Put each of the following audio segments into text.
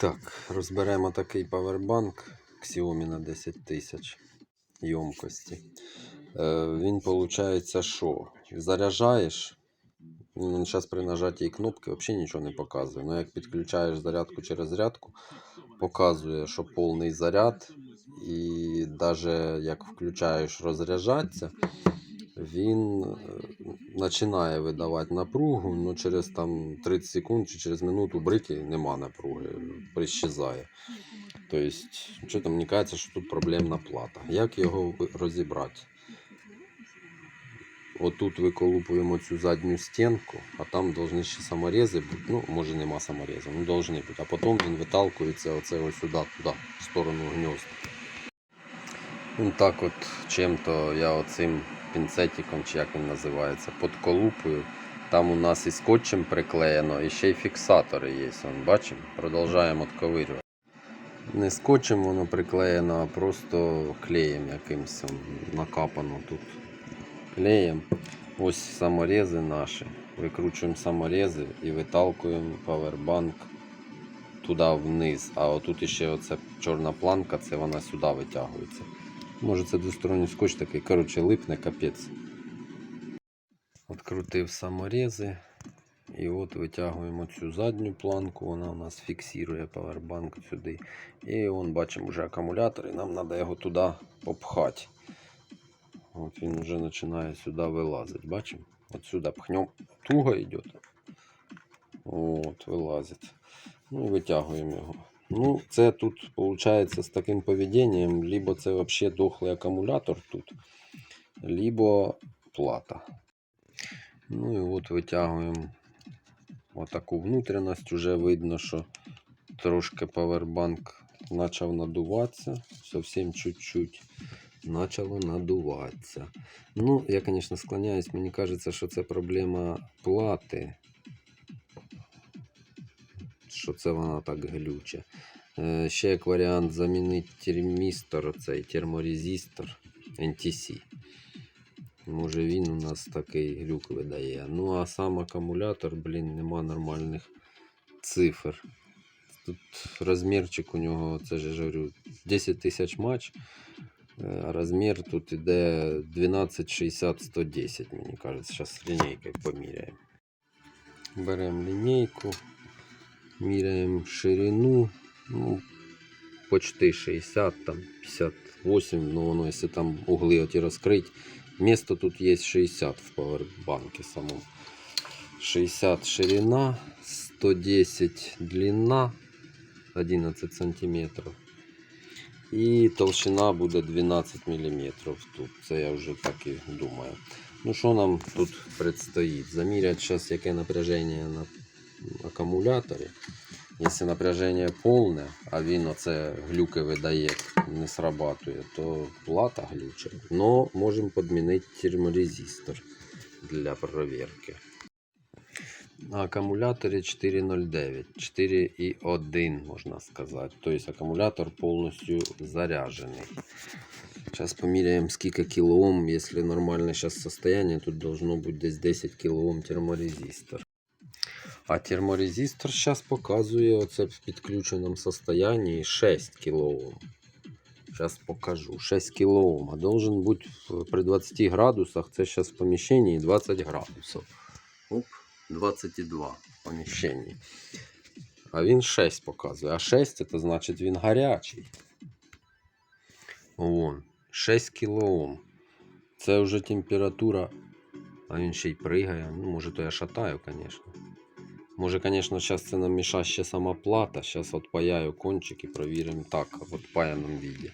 Так, розберемо такий павербанк Xiaomi на 10 тисяч ємкості. Е, він виходить, що заряджаєш. Він зараз при нажатті кнопки взагалі нічого не показує. Ну, як підключаєш зарядку через зарядку, показує, що повний заряд. І навіть як включаєш розряджатися, він е, починає видавати напругу, але через там 30 секунд чи через минуту брики нема напруги, прищезає. Тобто, що там мені кажеться, що тут проблемна плата. Як його розібрати? Отут виколупуємо цю задню стінку, а там повинні ще саморези бути. Ну, може нема саморезу, ну повинні бути. А потім він виталкується оце ось сюди, туди, в сторону гнізда. Ну так от чим-то я оцим пінцетиком, чи як він називається, подколупую. Там у нас і скотчем приклеєно, і ще й фіксатори є. Бачимо? Продовжуємо отковирювати. Не скотчем воно приклеєно, а просто клеєм якимось накапано тут. Клеєм. Ось саморези наші. Викручуємо саморези і виталкуємо павербанк туди вниз. А отут ще оця чорна планка, це вона сюди витягується. Може це двосторонній скотч такий, коротше, липне капець. Открутив саморези. І от витягуємо цю задню планку, вона у нас фіксує павербанк сюди. І вон бачимо вже акумулятор, і нам треба його туди попхати. От він вже починає сюди вилазити. Бачимо? От сюди пхнем. Туго йде. От, вилазить. Ну витягуємо його. Ну, це тут виходить з таким поведінням, либо це взагалі дохлий акумулятор тут, либо плата. Ну і от витягуємо отаку внутрішність. Уже видно, що трошки павербанк почав надуватися. Зовсім чуть-чуть почало надуватися. Ну, я, звісно, склоняюсь, мені кажеться, що це проблема плати. Що це вона так глюче. Е, Ще як варіант замінити термістор, цей терморезистор NTC. Може він у нас такий глюк видає. Ну а сам акумулятор, блін, нема нормальних цифр. Тут розмірчик у нього, це ж я говорю, 10 тисяч матч. е, А розмір тут іде 1260-110, мені кажеться. Зараз лінійкою поміряємо. Беремо лінійку, міряємо ширину. Ну, почти 60, там 58, ну воно, якщо там угли оті розкрити, Место тут есть 60 в пауэрбанке самом. 60 ширина, 110 длина, 11 сантиметров. І толщина буде 12 мм тут. Це я вже так і думаю. Ну що нам тут предстоїть? Заміряти зараз яке напряження на акумуляторі. Якщо напряження повне, а він оце глюки видає, не срабатує, то плата глюча. Но можемо підмінити терморезистор для перевірки. На акумуляторі 4.09, 4.1 можна сказати. Тобто акумулятор повністю заряджений. Сейчас померяем сколько килоом. Если нормальное сейчас состояние, тут должно быть десь 10 килоом терморезистор. А терморезистор зараз показує оце в підключеному состоянии 6 кОм. Сейчас покажу. 6 кОм. А должен бути при 20 градусах. Це зараз в поміщенні 20 градусів. Оп, 22 в поміщенні. А він 6 показує. А 6 це значить він гарячий. Вон. 6 кОм. Це вже температура. А він ще й пригає. Ну, може, то я шатаю, звісно. Може, звісно, зараз це нам міша ще сама плата. Зараз відпаяю кончик і провіримо так, в відпаяному віді.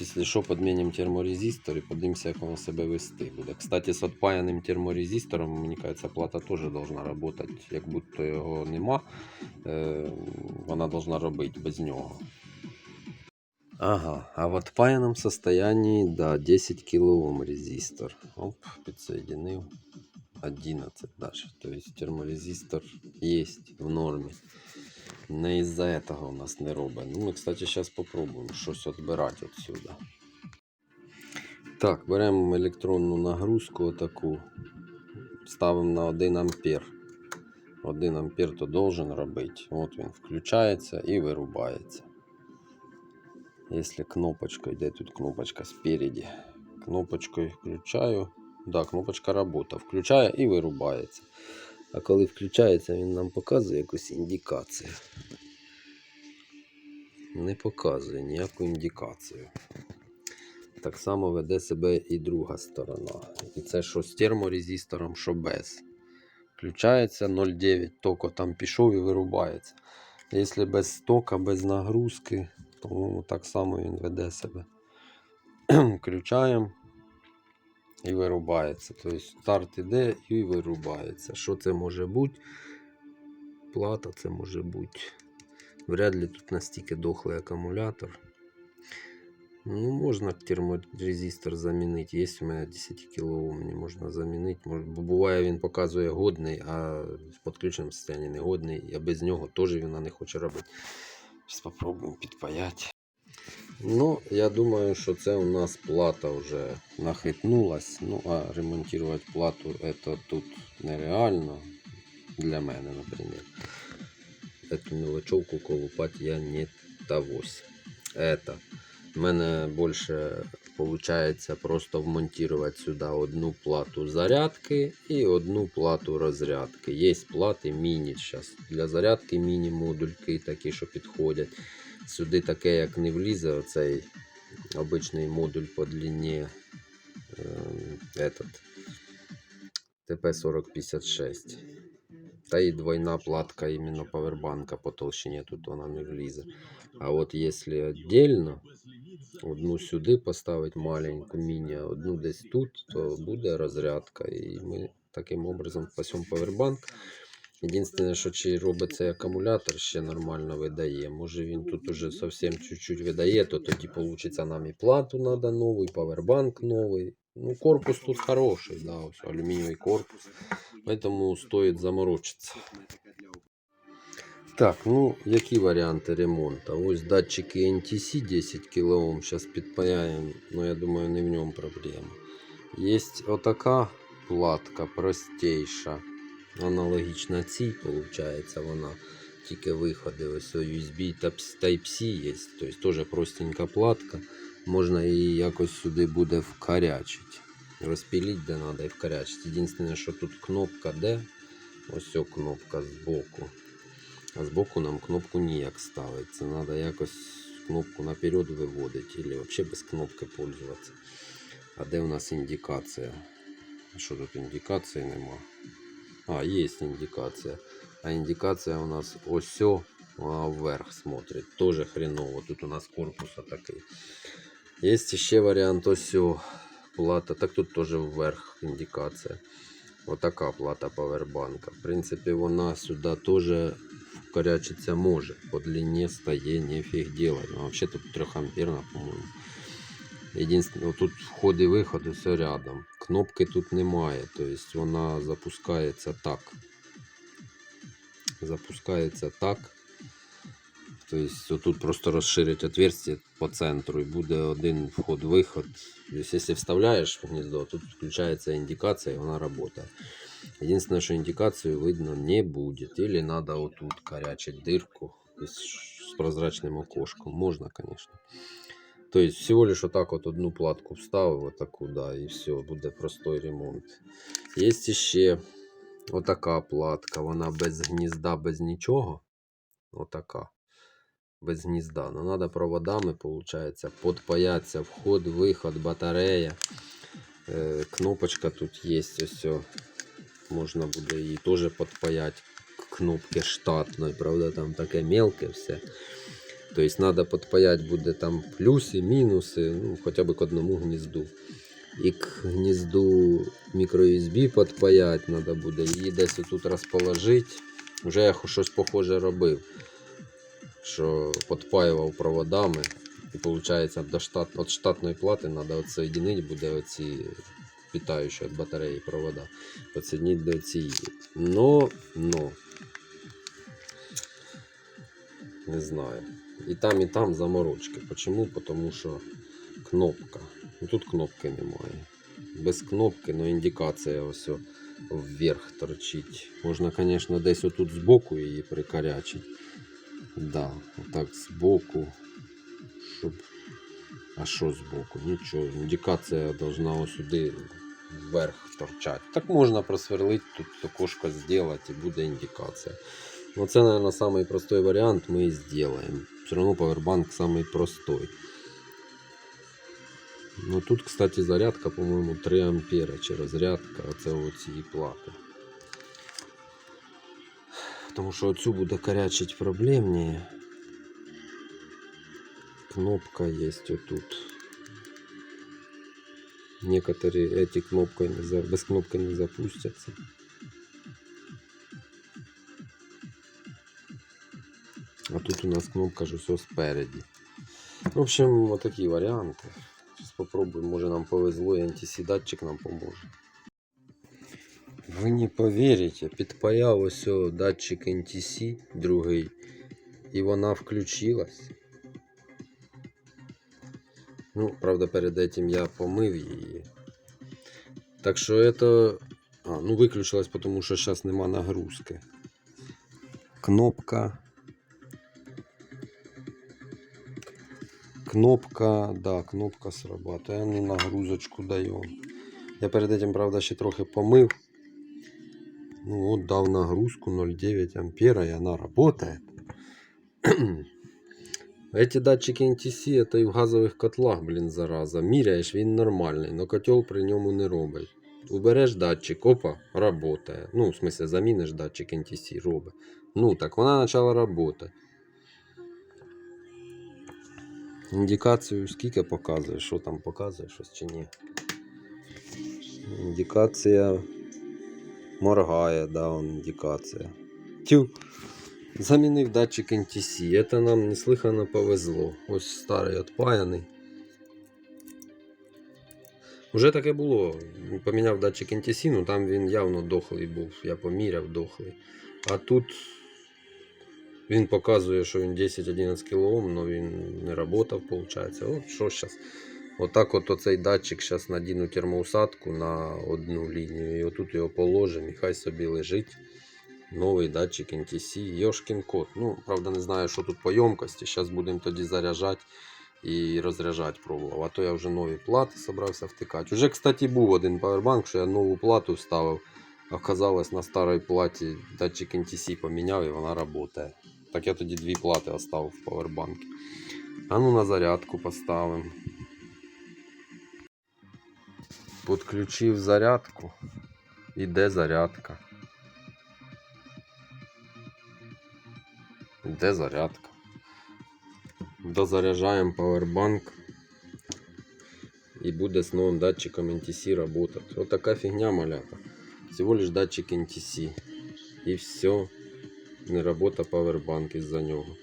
Якщо що, підмінимо терморезистор і подивимося, як воно себе вести буде. Кстати, з відпаяним терморезистором, мені кажеться, плата теж повинна працювати, як будто його нема. Е, вона повинна робити без нього. Ага, а в отпаянном состоянии, да, 10 килоом резистор. Оп, подсоединил. 11 даже. То есть терморезистор есть в нормі. Не із-за этого у нас не робить. Ну, ми, кстати, зараз попробуємо щось відбирати отсюда. Так, беремо електронну нагрузку отаку. Ставимо на 1 ампер. 1 ампер то должен робити. От він включається і вирубається. Якщо кнопочкою, де тут кнопочка спереді, кнопочкою включаю. Да, кнопочка робота. Включає і вирубається. А коли включається, він нам показує якусь індикацію. Не показує ніяку індикацію. Так само веде себе і друга сторона. І це що з терморезистором, що без. Включається 0,9, токо там пішов і вирубається. Якщо без тока, без нагрузки, то так само він веде себе. Включаємо і вирубається. Тобто старт іде і вирубається. Що це може бути? Плата це може бути. Вряд ли тут настільки дохлий акумулятор. Ну, можна терморезистор замінити. Є у мене 10 кОм, можна замінити. Бо буває він показує годний, а в підключеному стані не годний. А без нього теж вона не хоче робити. Зараз спробуємо підпаяти. Ну, я думаю, що це у нас плата вже нахитнулась. Ну, а ремонтувати плату це тут нереально. Для мене, наприклад. Эту мелочевку колупать я не тогось. Это. У мене більше получается просто вмонтировать сюди одну плату зарядки і одну плату розрядки. Є плати міні зараз. Для зарядки міні-модульки такі, що підходять. Сюди таке, як не влізе, оцей обичний модуль по длині е, этот, TP4056. Та і двойна платка іменно павербанка по толщині тут вона не влізе. А от якщо віддільно, одну сюди поставити маленьку міні, а одну десь тут, то буде розрядка. І ми таким образом пасемо павербанк. Єдине, що чи робить цей акумулятор ще нормально видає. Може він тут уже зовсім чуть-чуть видає, то тоді вийде нам і плату треба новий, павербанк новий. Ну, корпус тут хороший, да, ось алюмінієвий корпус. Поэтому стоит заморочиться. Так, ну які варіанти ремонту? Ось датчики NTC 10 кОм. Зараз підпаяємо, но я думаю, не в ньому проблема. Є отака платка простейша. Аналогічна цій, виходить, вона тільки виходи. Ось USB Type-C є. Тобто теж простенька платка. Можна її якось сюди буде вкарячити. Розпіліть де треба і вкарячити. Єдине, що тут кнопка де. Ось ця кнопка збоку. А збоку нам кнопку ніяк ставити. Це треба якось кнопку наперед виводити, або взагалі без кнопки пользуватися. А де у нас індикація? Що тут індикації нема? А, є індикація. А індикація у нас ось сьо, вона вверх смотрить. Тоже хреново. Тут у нас корпус такий. Є ще варіант ось сьо плата. Так тут теж вверх індикація. Отака плата павербанка. В принципі, вона сюди теж вкорячиться може. По длині стає нефіг делать. Ну, взагалі тут 3 амперна, по-моєму. Єдине, тут вход і виход все рядом. Кнопки тут немає, тобто вона запускається так. Запускається так. Тобто тут просто розширить отверстие по центру і буде один вход-виход. Якщо вставляєш в гніздо, тут включається індикація і вона працює. Единственное, что индикацию видно не будет. Или надо вот тут корячить дырку с прозрачным окошком. Можно, конечно. То есть всего лишь вот так вот одну платку вставив, вот таку, да, и все, буде простой ремонт. Есть еще вот така платка, вона без гнізда, без нічого. Отака. Без гнізда. Но надо проводами, получается, подпаяться вход, виход, батарея. Е, кнопочка тут є, ось. Можна буде її теж підпаяти кнопки штатної, правда, там таке мелке все. Тобто треба підпаяти буде там плюси, мінуси, ну, хоча б к одному гнізду. І к гнізду мікро-USB підпаяти треба буде, її десь тут розположити. Вже я щось похоже робив, що підпаював проводами. І виходить, до штат, від штатної плати треба відсоединити буде оці питаючі від батареї провода. Підсоединити до цієї. Но, но. Не знаю. І там, і там заморочки. Почему? Потому що кнопка. Ну, Тут кнопки немає. Без кнопки, ну індикація ось вверх торчить. Можна, звісно, десь отут збоку її прикарячити. Да, отак збоку. Щоб... А що збоку? Нічого. Індикація должна сюди вверх торчати. Так можна просверлити, тут окошко зробити і буде індикація. Ну, це, мабуть, самий простой варіант ми і зробимо. Все одно павербанк самий простой. Ну тут, кстати, зарядка, по-моєму, 3 ампера чи розрядка, а це оці плати. Тому що оцю буде корячить проблемніше. Кнопка есть вот тут. Некоторые эти кнопкой не за... без кнопки не запустятся. А тут у нас кнопка же все спереди. В общем, вот такие варианты. Сейчас попробуем, может нам повезло, и антисідатчик нам поможе. Ви не повірите, підпаяв ось о датчик NTC другий, і вона включилась. Ну, правда, перед этим я помив її. Так що это... А, ну виключилась, потому що зараз нема нагрузки. Кнопка. Кнопка, да, кнопка срабатывает. Ну, нагрузочку даем. Я перед этим, правда, ще трохи помив. Ну вот, дав нагрузку 0,9 ампера, и она работает. Эти датчики NTC это і в газових котлах, блін, зараза. Міряєш, він нормальний, но котел при ньому не робить. Убереш датчик, опа, работає. Ну, в смысле, заміниш датчик NTC, робить. Ну, так вона почала работать. Індикацію скільки показує, що там показує, щось чи ні. Індикація моргає, да, он індикація. Тю. Замінив датчик NTC. Це нам неслихано повезло. Ось старий отпаяний. Уже таке було. Поміняв датчик NTC, ну там він явно дохлий був. Я поміряв дохлий. А тут він показує, що він 10-11 кОм, але він не працював, виходить. От що зараз. Отак от оцей датчик зараз надіну термоусадку на одну лінію. І отут його положимо, і хай собі лежить. Новий датчик NTC, Йошкін кот. Ну, правда, не знаю, що тут по ємкості. Зараз будемо тоді заряджати і розряджати пробував. А то я вже нові плати собрався втикати. Уже, кстати, був один павербанк, що я нову плату вставив. Оказалось, на старій платі датчик NTC поміняв і вона працює. Так я тоді дві плати оставив в павербанку. А ну на зарядку поставимо. Подключив зарядку. Іде зарядка. Де зарядка? Дозаряджаємо павербанк. І буде з новим датчиком NTC работать. Вот така фігня малята. Всего лишь датчик NTC. І все. Не робота павербанк із-за нього.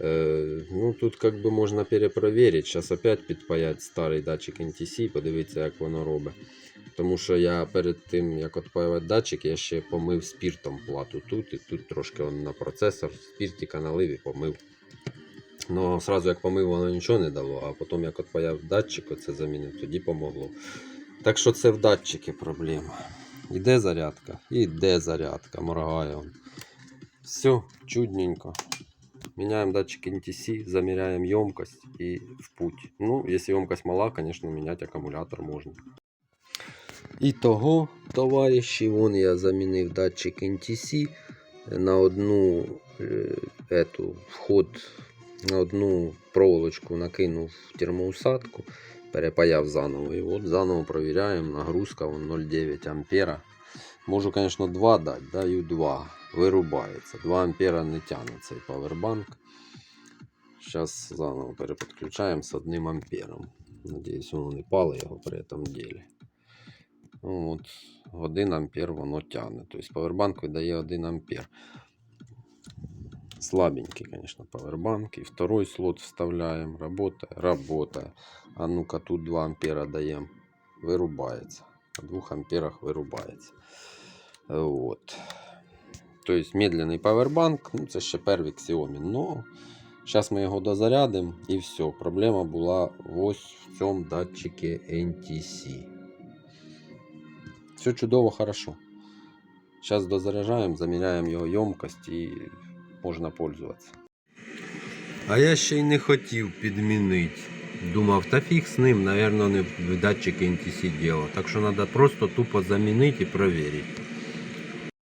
Е, ну тут как бы можна перепроверить. Сейчас опять підпаять старий датчик NTC, подивитися, як воно робить. Тому що я перед тим, як відпаювати датчик, я ще помив спіртом плату тут і тут трошки он на процесор, спіртика налив і помив. Ну, сразу як помив, воно нічого не дало, а потім як відпаяв датчик, оце замінив, тоді помогло. Так що це в датчики проблема. Іде зарядка, іде зарядка, моргає. он. Все, чудненько. Меняем датчик NTC, замеряем емкость и в путь. Ну, если емкость мала, конечно, менять аккумулятор можно. Ітого, товариші, вон я замінив датчик NTC на одну е, ету, вход, на одну проволочку накинув термоусадку, перепаяв заново. І от заново провіряємо, нагрузка вон 0,9 ампера. Можу, звісно, 2 дати, даю 2. Вирубається. 2 ампера не тягне цей павербанк. Зараз заново переподключаємо з 1 ампером. Надіюсь, воно не пало його при цьому ділі. Ну, от 1 ампер воно тягне. Тобто павербанк видає 1 ампер. Слабенький, конечно, павербанк. И второй слот вставляем. Работает, работает. А ну-ка тут 2 ампера даем. Вырубается. На 2 амперах вырубается. Вот. То есть медленний павербанк. Ну, це ще первик Xiaomi. Но зараз ми його дозарядимо і все. Проблема була ось в цьому датчикі NTC. Все чудово, хорошо. Зараз дозаряджаємо, заміряємо його ємкость і можна пользуватися. А я ще й не хотів підмінити. Думав, та фіг з ним, напевно, не в датчики NTC діло. Так що треба просто тупо замінити і перевірити.